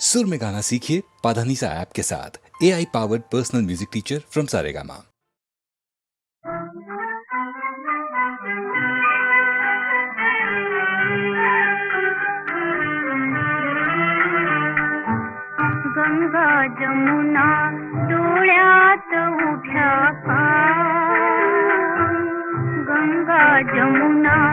सुर में गाना सीखिए पाधानीसा ऐप के साथ। A I powered personal music teacher from Saregama Ganga Jamuna डोळ्यात का गंगा जमुना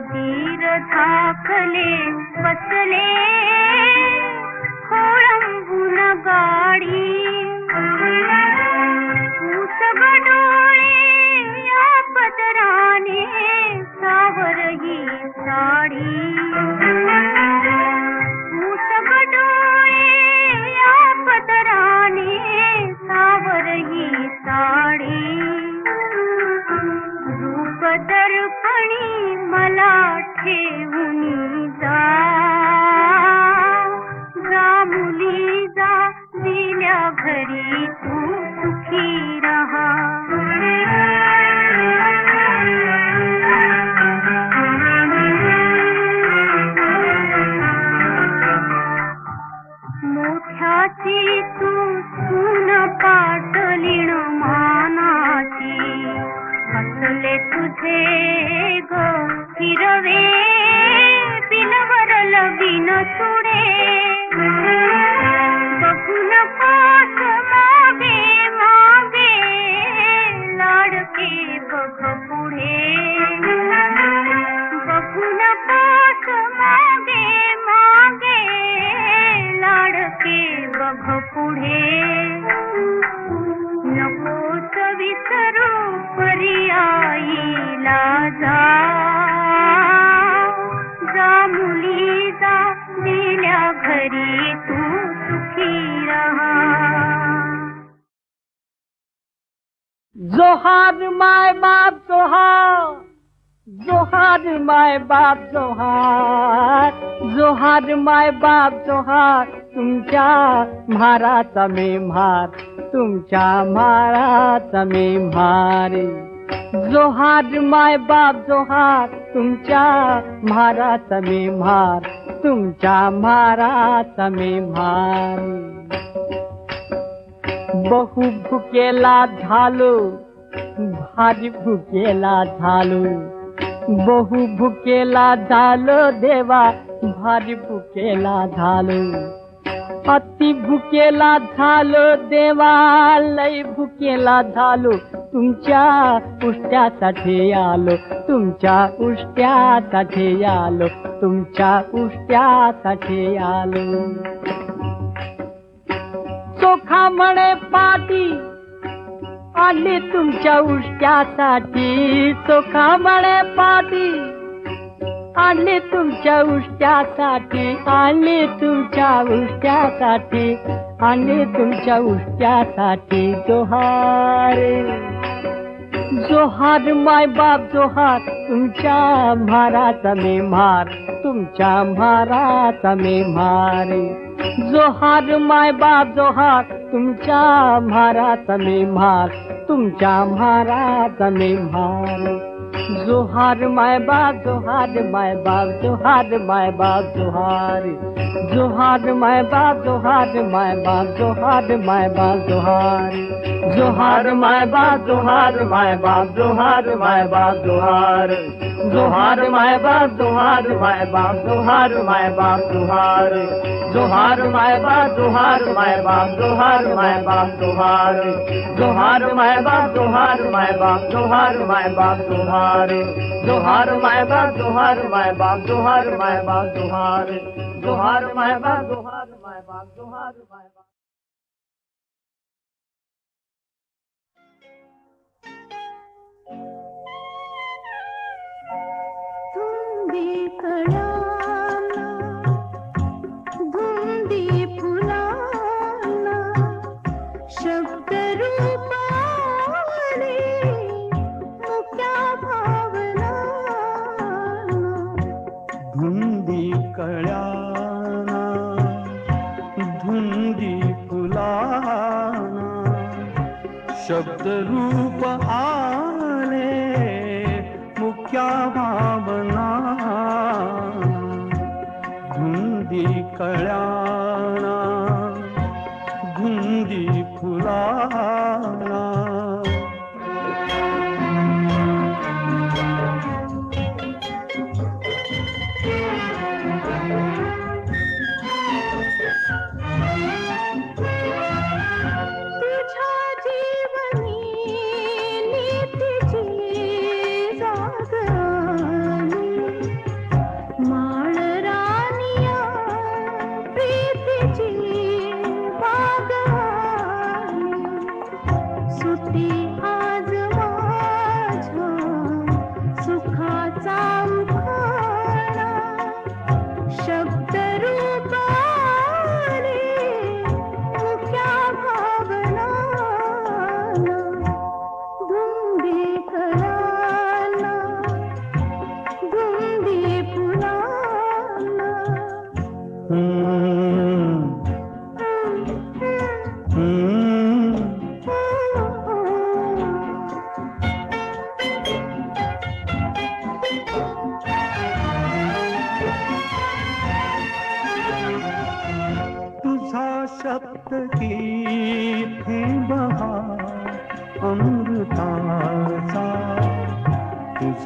धाकले बसले खोळंबून दिल्या तू सुखी जोहार, माय बाप जोहार जोहार, माय बाप जोहार तुमच्या म्हाराचा मे म्हार तुमच्या म्हाराचा मे म्हार जोहार, माय बाप जोहार तुमच्या म्हाराचा मे म्हार तुमच्या म्हाराचा मे म्हार बहु भुकेला झालो, भारी भुकेला झालो। बहु भुकेला झालो देवा भारी भुकेला झालो. अति भुकेला झालो देवा लय भुकेला झालो. तुमच्या उष्ट्यासाठी आलो तुमच्या उष्ट्यासाठी आलो तुमच्या उष्ट्यासाठी आलो. चोखा म्हणे पाटी आली तुमच्या उष्ट्यासाठी चोखा म्हणे पाटी आणली तुमच्या उष्ट्यासाठी आणली तुमच्या उष्ट्यासाठी आणली तुमच्या उष्ट्यासाठी जोहार जोहार माय बाप, जोहार तुमच्या म्हाराचा मे म्हार तुमच्या म्हाराचा मे म्हार जोहार माय बाप, जोहार तुमच्या म्हाराचा मे म्हार तुमच्या म्हाराचा मी म्हार जोहार माय बाप जोहार माय बाप जोहार माय बाप जोहार जोहार माय बाप जोहार माय बाप जोहार माय बाप जोहार जोहार माय बाप जोहार माय बाप जोहार माय बाप जोहार जोहार माय बाप जोहार माय बाप जोहार माय बाप जोहार जोहार माय बाप जोहार माय बाप जोहार माय बाप जोहार जोहार माय बाप जोहार माय बाप जोहार माय बाप जोहार जोहार माय बाप जोहार माय बाप जोहार माय बाप दुहार दुहार माय बाप दुहार माय बाप दुहार माय बाप भी कळाला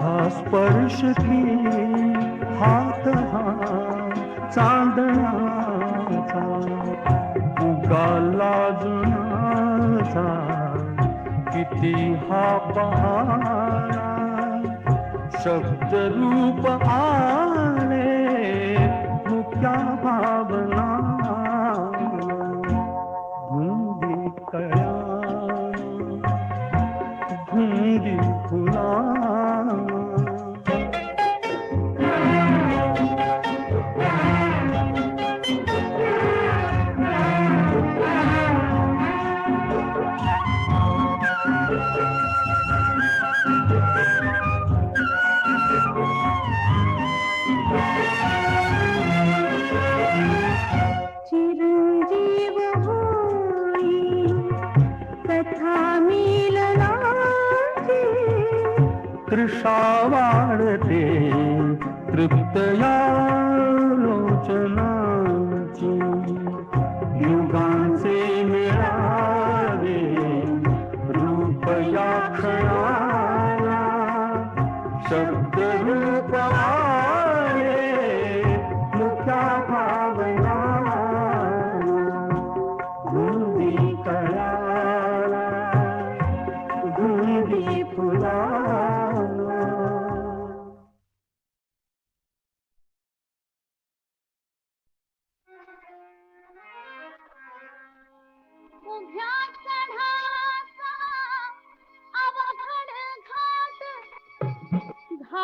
तुझा स्पर्श की हात हा चांदणाचा उगा जुनाचा किती हा पहारा शब्द रूप आले मुक्या भावना.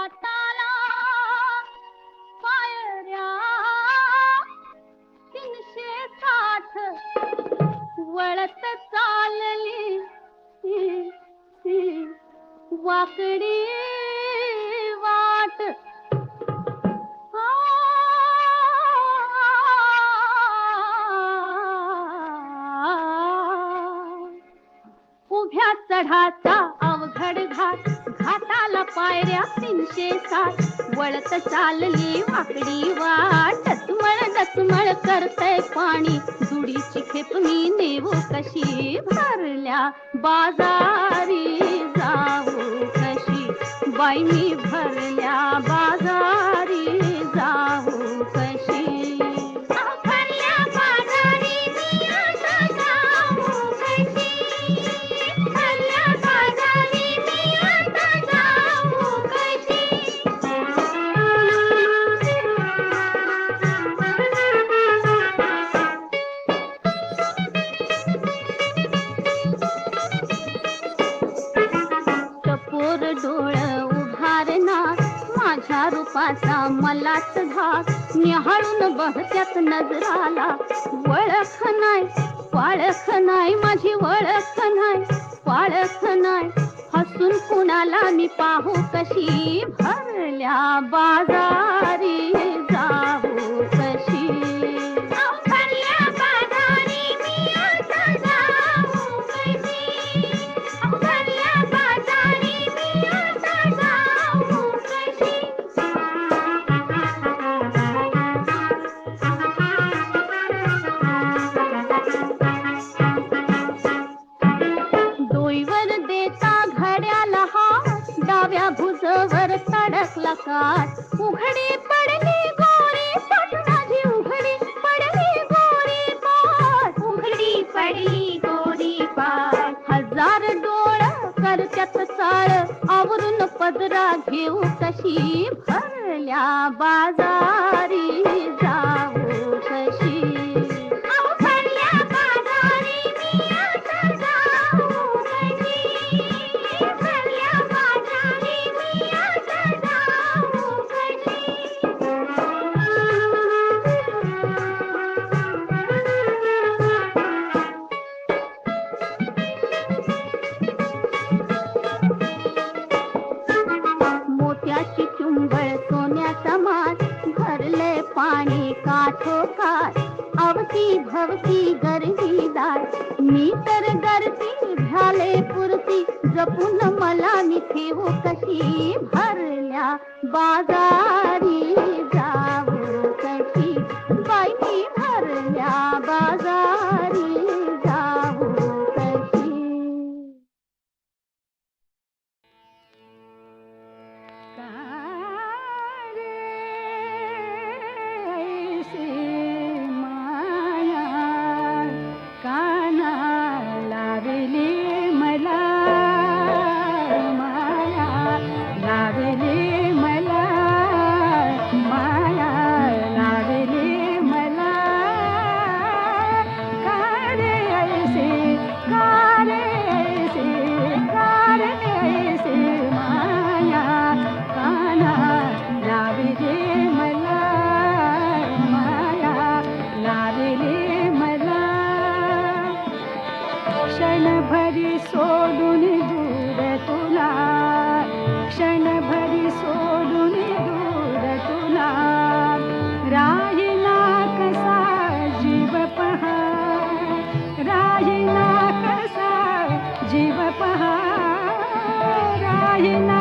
った पाणी जुडीची खेप मी नेवो कशी? भरल्या बाजारी जाऊ कशी? बाई मी तुझ्या रूपाचा मलाच घास. निहाळून बहत्यात नजराला. वळख नाही पाळख नाही माझी वळख नाही पाळख नाही. हसून कुणाला मी पाहू कशी? भरल्या बाजारी. भर लिया बाजारी। पहा राहिना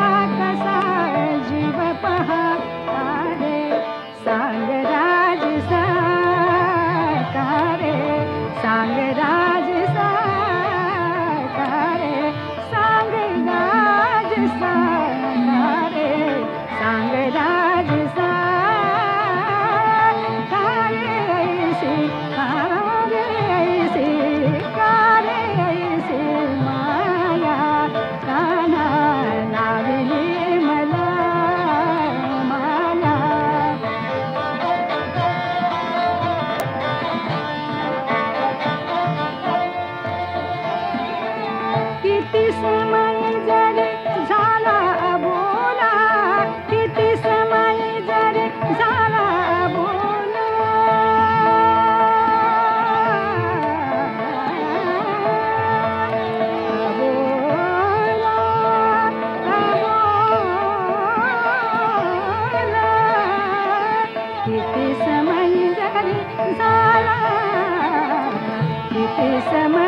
为什么